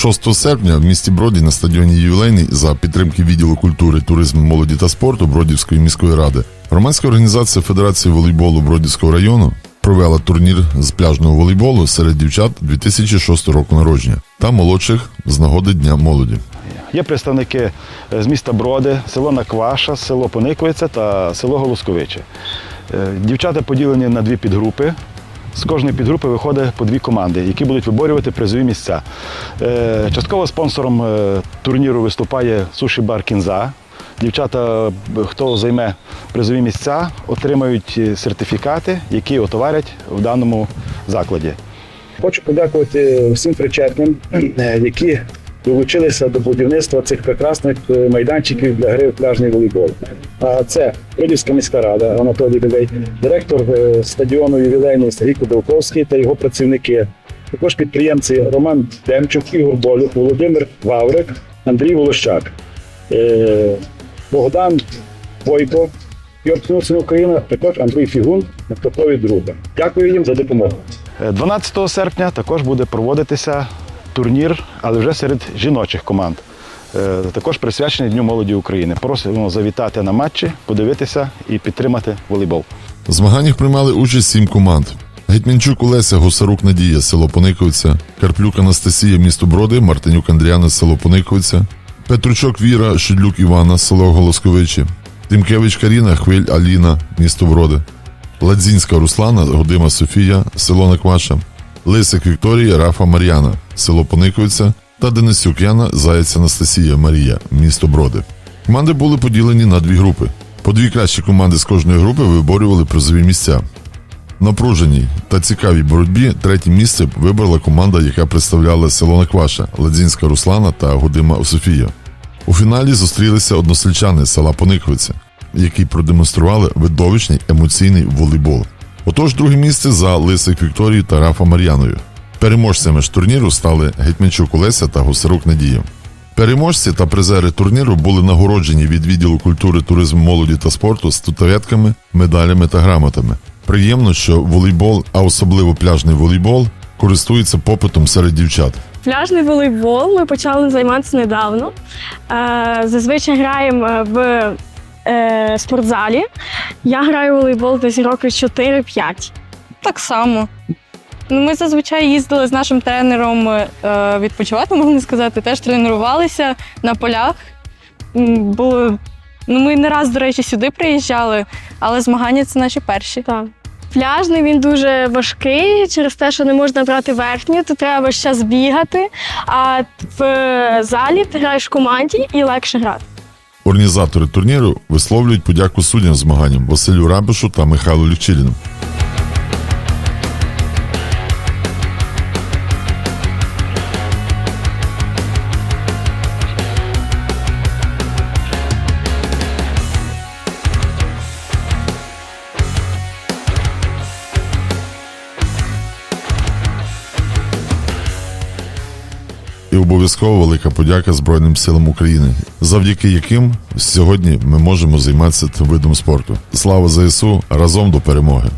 6 серпня в місті Броді на стадіоні Ювілейний за підтримки відділу культури, туризму, молоді та спорту Бродівської міської ради громадська організація Федерації волейболу Бродівського району провела турнір з пляжного волейболу серед дівчат 2006 року народження та молодших з нагоди Дня молоді. Є представники е, з міста Броди, село Накваша, село Пониковиця та село Голосковиче. Дівчата поділені на дві підгрупи. З кожної підгрупи виходить по дві команди, які будуть виборювати призові місця. Е, Частково спонсором е, турніру виступає суші бар Кінза. Дівчата, хто займе призові місця, отримають е, сертифікати, які отоварять в даному закладі. Хочу подякувати всім причетним, е, які долучилися до будівництва цих прекрасних е, майданчиків для гри в пляжний волейбол. А це Бродівська міська рада Анатолій Білей, директор е, стадіону ювілейний Сергій Куделковський та його працівники. Також підприємці Роман Демчук, Ігор Болюк, Володимир Ваврик, Андрій Волощак, е, Богдан Бойко, Йорк Україна, також Андрій Фігун, Нафтопові друга. Дякую їм за допомогу. Е, 12 серпня також буде проводитися турнір, але вже серед жіночих команд. Е, Також присвячений Дню молоді України. Просимо завітати на матчі, подивитися і підтримати волейбол. В змаганнях приймали участь сім команд. Гетьманчук Олеся, Гусарук Надія, село Пониковиця, Карплюк Анастасія, місто Броди, Мартинюк Андріана, село Пониковиця, Петручок Віра, Шидлюк Івана, село Голосковичі, Тимкевич Каріна, Хвиль Аліна, місто Броди, Ладзінська Руслана, Годима Софія, село Накваша, Лисик Вікторія, Рафа Мар'яна, село Пониковиця та Денисюк Яна, Заєць Анастасія Марія, місто Броди. Команди були поділені на дві групи. По дві кращі команди з кожної групи виборювали призові місця. В напруженій та цікавій боротьбі третє місце вибрала команда, яка представляла село Накваша, Ладзінська Руслана та Гудима Софія. У фіналі зустрілися односельчани села Пониковиця, які продемонстрували видовищний емоційний волейбол. Отож, друге місце за Лисик Вікторією та Рафа Мар'яною. Переможцями ж турніру стали Гетьманчук Олеся та Гусарук Надія. Переможці та призери турніру були нагороджені від відділу культури, туризму, молоді та спорту статуетками, медалями та грамотами. Приємно, що волейбол, а особливо пляжний волейбол, користується попитом серед дівчат. Пляжний волейбол ми почали займатися недавно. Е, Зазвичай граємо е, в е, спортзалі. Я граю в волейбол десь років 4-5. Так само. Ну, Ми зазвичай їздили з нашим тренером е, відпочивати, можна сказати, теж тренувалися на полях. Було, ну, ми не раз, до речі, сюди приїжджали, але змагання це наші перші. Так. Пляжний він дуже важкий через те, що не можна брати верхню, то треба весь час бігати. А в е, залі ти граєш в команді і легше грати. Організатори турніру висловлюють подяку суддям змаганням Василю Рабишу та Михайлу Лівчиліну. І обов'язково велика подяка Збройним силам України, завдяки яким сьогодні ми можемо займатися тим видом спорту. Слава ЗСУ разом до перемоги!